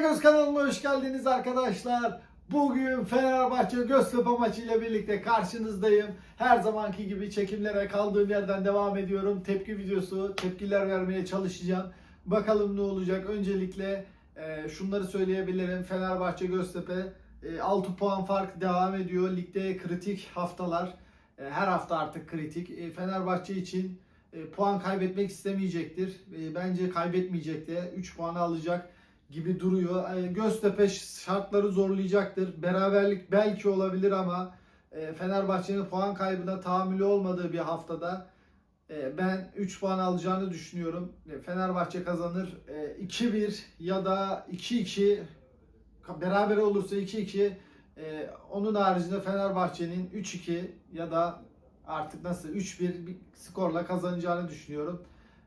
Karagöz kanalına hoş geldiniz arkadaşlar. Bugün Fenerbahçe Göztepe maçı ile birlikte karşınızdayım. Her zamanki gibi çekimlere kaldığım yerden devam ediyorum. Tepki videosu, tepkiler vermeye çalışacağım. Bakalım ne olacak. Öncelikle e, şunları söyleyebilirim. Fenerbahçe Göztepe e, 6 puan fark devam ediyor. Ligde kritik haftalar. E, her hafta artık kritik. E, Fenerbahçe için e, puan kaybetmek istemeyecektir. E, bence kaybetmeyecek de 3 puanı alacak gibi duruyor. E, Göztepe şartları zorlayacaktır. Beraberlik belki olabilir ama e, Fenerbahçe'nin puan kaybına tahammülü olmadığı bir haftada e, ben 3 puan alacağını düşünüyorum. E, Fenerbahçe kazanır. E, 2-1 ya da 2-2 beraber olursa 2-2 e, onun haricinde Fenerbahçe'nin 3-2 ya da artık nasıl 3-1 bir skorla kazanacağını düşünüyorum.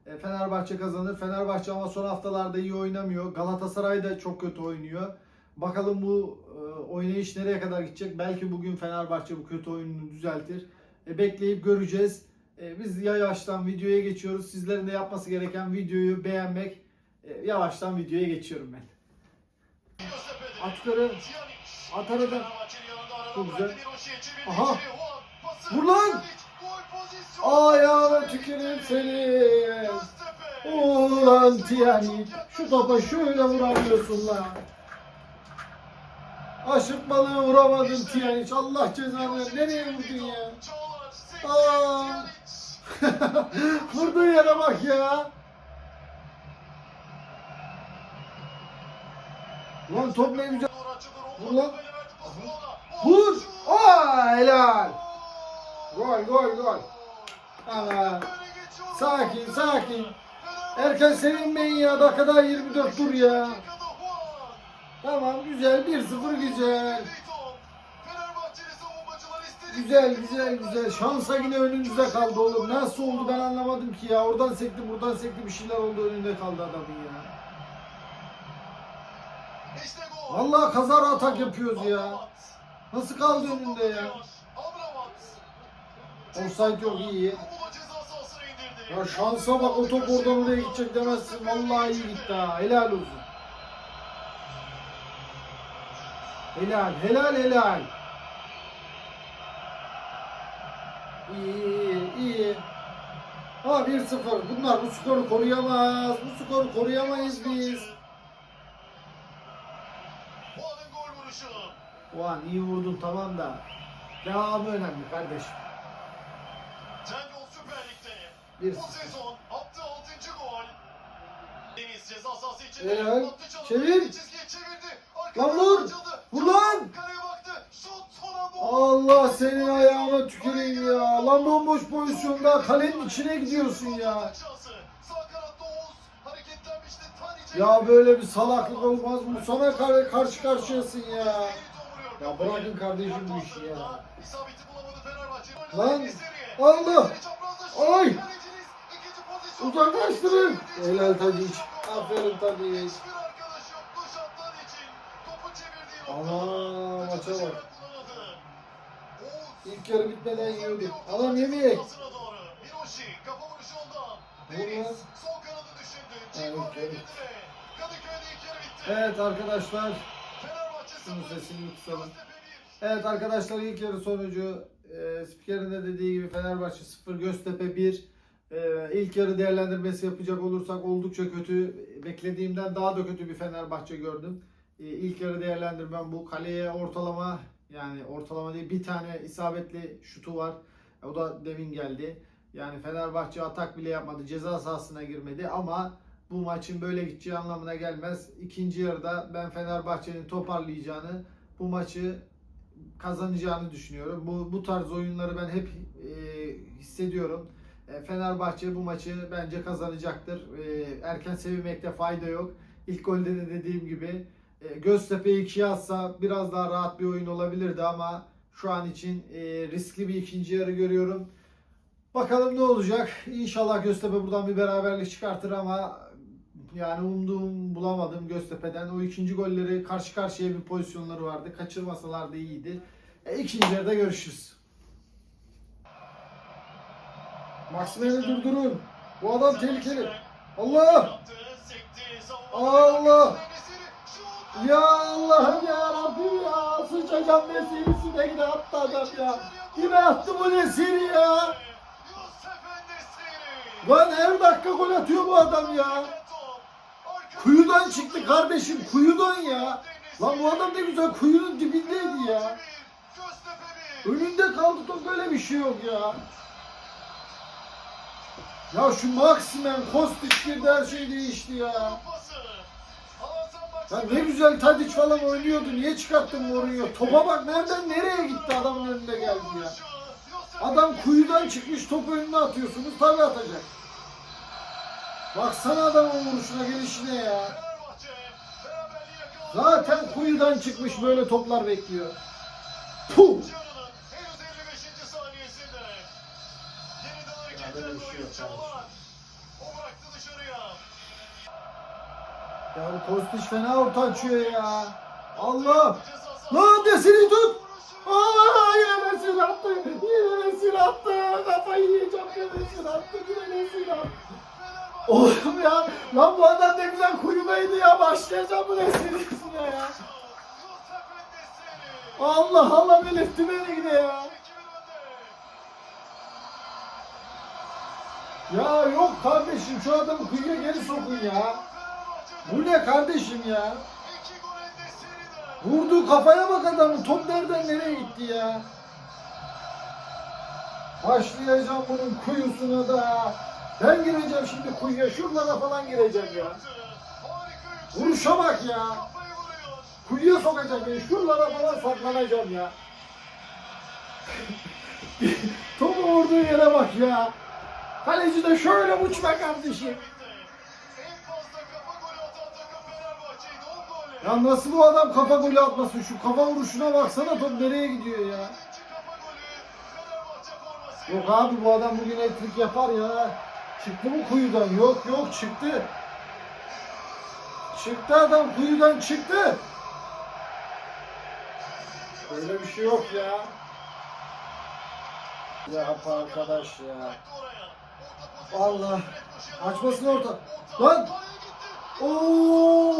E, Fenerbahçe kazanır. Fenerbahçe ama son haftalarda iyi oynamıyor. Galatasaray da çok kötü oynuyor. Bakalım bu e, oynayış nereye kadar gidecek? Belki bugün Fenerbahçe bu kötü oyununu düzeltir. E, bekleyip göreceğiz. Biz yavaştan videoya geçiyoruz. Sizlerin de yapması gereken videoyu beğenmek. Yavaştan videoya geçiyorum ben. At yukarı. At aradan. Çok güzel. Aha. Vur lan. Ayağına tüküreyim seni. Ulan Tiyani. Şu topa şöyle vuramıyorsun lan. Aşırtmalığı vuramadın Tiyani. Allah cezanı. Nereye vurdun ya? Aa. Vurduğun yere bak ya. Lan top ne güzel. Vur lan. Vur. Aa helal. Gol gol gol. Sakin sakin. Erken sevinmeyin ya. Dakikada 24 dur ya. Tamam güzel 1-0 güzel. Güzel güzel güzel. Şansa yine önünüzde kaldı oğlum. Nasıl oldu ben anlamadım ki ya. Oradan sekti buradan sekti bir şeyler oldu önünde kaldı adamın ya. Vallahi kazara atak yapıyoruz ya. Nasıl kaldı önünde ya? Offside yok iyi. Ya şansa bak o top oradan oraya gidecek demezsin. Vallahi iyi gitti ha. Helal olsun. Helal, helal, helal. İyi, iyi. Ha 1-0. Bunlar bu skoru koruyamaz. Bu skoru koruyamayız biz. O an iyi vurdun tamam da. Devamı önemli kardeşim. Bir bu sezon attığı 6. gol. Deniz ceza sahası içinde Helal. attı çalımı, Çevir. çizgiye çevirdi. Lan Arkadan vur. açıldı. Vur Çalım, lan. Kaleye baktı. Şut son anda. Allah senin ayağına tüküreyim ya. Lan bomboş pozisyonda kalenin içine gidiyorsun ya. Ya böyle bir salaklık olmaz mı? Sana kar- karşı karşıyasın ya. Ya bırakın kardeşim bu işi ya. Lan. Allah. Ay. Uzaklaştırın. Helal Tadic. Aferin noktada. Ana maça bak. İlk yarı bitmeden yiyorduk. Adam düşündü. Evet, arkadaşlar. Şunun sesini kısalım. Evet arkadaşlar ilk yarı sonucu e, spikerin de dediği gibi Fenerbahçe 0 Göztepe 1 e, ilk yarı değerlendirmesi yapacak olursak oldukça kötü beklediğimden daha da kötü bir Fenerbahçe gördüm. E, ilk yarı değerlendirmem bu kaleye ortalama yani ortalama değil bir tane isabetli şutu var. O da demin geldi. Yani Fenerbahçe atak bile yapmadı. Ceza sahasına girmedi ama bu maçın böyle gideceği anlamına gelmez. İkinci yarıda ben Fenerbahçe'nin toparlayacağını, bu maçı kazanacağını düşünüyorum. Bu bu tarz oyunları ben hep e, hissediyorum. E, Fenerbahçe bu maçı bence kazanacaktır. E, erken sevinmekte fayda yok. İlk golde de dediğim gibi e, Göztepe 2'ye atsa biraz daha rahat bir oyun olabilirdi ama şu an için riskli bir ikinci yarı görüyorum. Bakalım ne olacak. İnşallah Göztepe buradan bir beraberlik çıkartır ama yani umduğum bulamadım Göztepe'den. O ikinci golleri karşı karşıya bir pozisyonları vardı. Kaçırmasalar da iyiydi. E, ikinci yarıda görüşürüz. Maximen'i durdurun. Bu adam tehlikeli. Allah! Allah! Ya Allah'ım ya Rabbim ya. Sıçacağım Nesir'isine yine attı adam ya. Yine attı bu Nesir ya. Lan her dakika gol atıyor bu adam ya. Kuyudan çıktı kardeşim kuyudan ya. Lan bu adam ne güzel kuyunun dibindeydi ya. Önünde kaldı top böyle bir şey yok ya. Ya şu Maximen Kostic girdi her şey değişti ya. Ya ne güzel Tadic falan oynuyordu. Niye çıkarttın Mourinho? Topa bak nereden nereye gitti adamın önünde geldi ya. Adam kuyudan çıkmış topu önüne atıyorsunuz tabi atacak. Baksana adamın vuruşuna gelişine ya. Zaten kuyudan çıkmış böyle toplar bekliyor. Puh! O bıraktı dışarıya. Ya bu Kostic fena orta açıyor ya. Allah! Lan desini tut! Vuruşu. Aa yine Nesir attı. Yine Nesir attı. Kafayı yiyeceğim yine Nesir attı. Yine Nesir attı. Oğlum ya. Lan bu adam ne güzel kuyudaydı ya. Başlayacağım bu üstüne ya. Allah Allah belirtti Ya yok kardeşim şu adamı kuyuya geri sokun ya. Bu ne kardeşim ya? Vurduğu kafaya bak adamın. Top nereden nereye gitti ya? Başlayacağım bunun kuyusuna da. Ben gireceğim şimdi kuyuya. Şuralara falan gireceğim ya. Vuruşa bak ya. Kuyuya sokacak beni. Şuralara falan saklanacağım ya. Topu vurduğu yere bak ya. Kaleci de şöyle uçma kardeşim. En fazla kafa golü atan takım Fenerbahçe'ydi. 10 golle. Ya nasıl bu adam kafa golü atmasın? Şu kafa vuruşuna baksana top nereye gidiyor ya. Yok abi bu adam bugün elektrik yapar ya. Çıktı mı kuyudan? Yok yok çıktı. Çıktı adam kuyudan çıktı. Böyle bir şey yok ya. Ya arkadaş ya. Allah. Açmasın orta. Lan. Oo!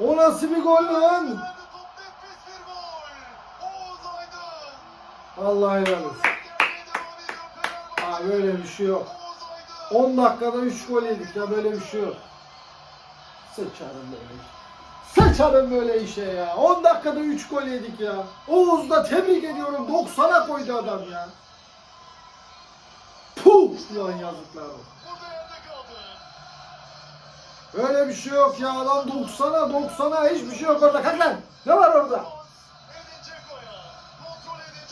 O nasıl bir gol lan? Allah helal olsun. Böyle bir şey yok. Oğuz Aydın. 10 dakikada 3 gol yedik ya böyle bir şey yok. Sıçarım böyle. Sıçarım böyle işe ya. 10 dakikada 3 gol yedik ya. Oğuz da tebrik ediyorum. 90'a koydu adam ya. Puh! Ulan yazıklar olsun. Burada yerde kaldı. Öyle bir şey yok ya. Lan 90'a 90'a hiçbir şey yok orada. Kalk lan. Ne var orada?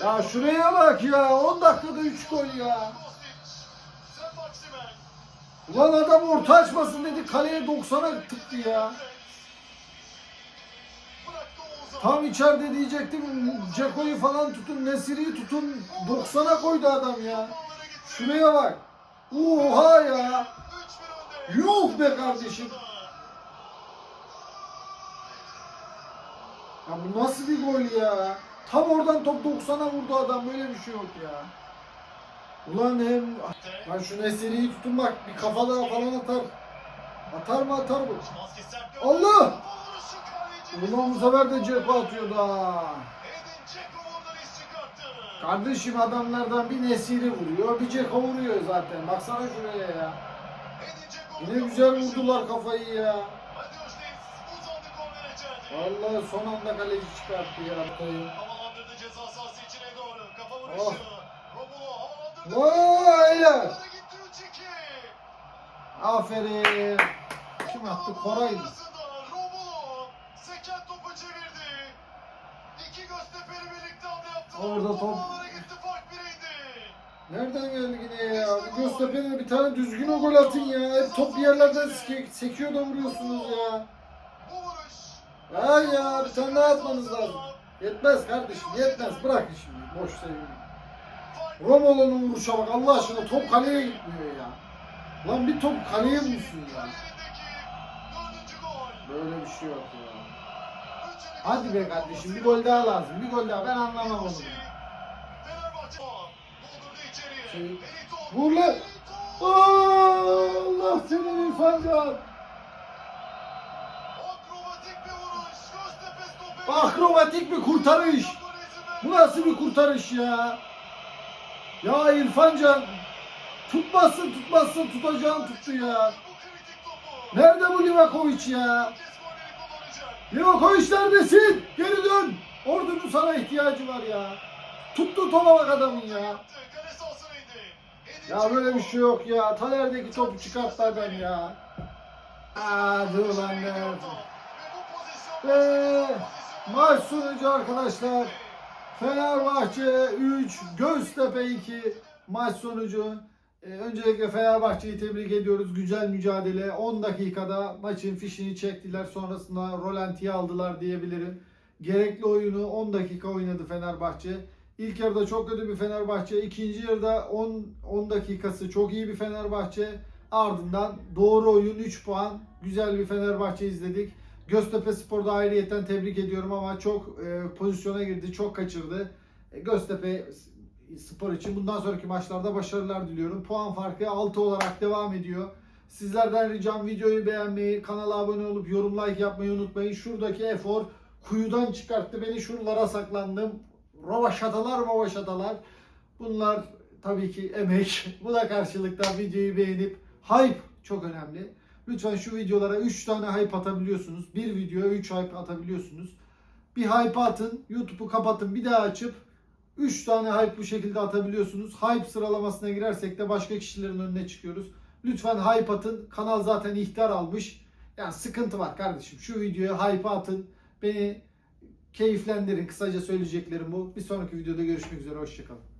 Ya şuraya bak ya. 10 dakikada 3 gol ya. Ulan adam orta açmasın dedi. Kaleye 90'a tıktı ya. Tam içeride diyecektim. Ceko'yu falan tutun. Nesiri'yi tutun. 90'a koydu adam ya. Şuraya bak. Oha ya. 3-1 önde. Yuh be kardeşim. Ya bu nasıl bir gol ya? Tam oradan top 90'a vurdu adam. Böyle bir şey yok ya. Ulan hem... Lan şu Nesiri'yi tutun bak. Bir kafa daha falan atar. Atar mı atar gördü. Allah! Ulan bu sefer de Ceko atıyordu ha. Kardeşim adamlardan bir Nesiri vuruyor, bir Ceko vuruyor zaten. Baksana şuraya ya. Yine güzel vurdular kafayı ya. Vallahi son anda kaleci çıkarttı ya. Vuruşu. Oh. Vay ya. Onlara gitti 3-2. Aferin. Kim attı? Koray İki Göztepe'li birlikte hamle yaptılar. Orada top- Topu gitti fark bireydi. Nereden geldi yine ya? Bu Göztepe'ne bir tane düzgün o gol atın ya. Hep top bir yerlerden seke- sekiyor da vuruyorsunuz ya. Bu vuruş. Ha ya bir tane daha atmanız lazım. Yetmez kardeşim yetmez. Bırak şimdi boş sevimi. Fark Romolo'nun vuruşa bak Allah aşkına top kaleye gitmiyor ya. Lan bir top kaleye vursun ya. kariyerindeki dördüncü gol. Böyle bir şey yok ya. Hadi be kardeşim bir gol daha lazım. Bir gol daha ben anlamam onu. Şey. Allah senin İrfan Can. Akrobatik bir kurtarış. Bu nasıl bir kurtarış ya? Ya İrfan Can tutmazsın tutmazsın tutacağını tuttu ya. Nerede bu Livakovic ya? Livakovic neredesin? Geri dön. Ordunun sana ihtiyacı var ya. Tuttu topa bak adamın ya. Ya böyle bir şey yok ya. Taner'deki topu çıkarttı adam ya. Hadi ulan be. Ve maç sonucu arkadaşlar. Fenerbahçe 3, Göztepe 2 maç sonucu. Ee, öncelikle Fenerbahçe'yi tebrik ediyoruz. Güzel mücadele. 10 dakikada maçın fişini çektiler. Sonrasında rolantiye aldılar diyebilirim. Gerekli oyunu 10 dakika oynadı Fenerbahçe. İlk yarıda çok kötü bir Fenerbahçe. ikinci yarıda 10 10 dakikası çok iyi bir Fenerbahçe. Ardından doğru oyun 3 puan. Güzel bir Fenerbahçe izledik. Göztepe Spor'da ayrıyeten tebrik ediyorum ama çok e, pozisyona girdi, çok kaçırdı. E, Göztepe Spor için bundan sonraki maçlarda başarılar diliyorum. Puan farkı 6 olarak devam ediyor. Sizlerden ricam videoyu beğenmeyi, kanala abone olup yorum like yapmayı unutmayın. Şuradaki efor kuyudan çıkarttı beni şuralara saklandım. Rovaşatalar rovaşatalar. Bunlar tabii ki emek. Bu da karşılıkta videoyu beğenip hype çok önemli. Lütfen şu videolara 3 tane hype atabiliyorsunuz. Bir videoya 3 hype atabiliyorsunuz. Bir hype atın, YouTube'u kapatın, bir daha açıp 3 tane hype bu şekilde atabiliyorsunuz. Hype sıralamasına girersek de başka kişilerin önüne çıkıyoruz. Lütfen hype atın. Kanal zaten ihtar almış. Yani sıkıntı var kardeşim. Şu videoya hype atın. Beni keyiflendirin. Kısaca söyleyeceklerim bu. Bir sonraki videoda görüşmek üzere. Hoşçakalın.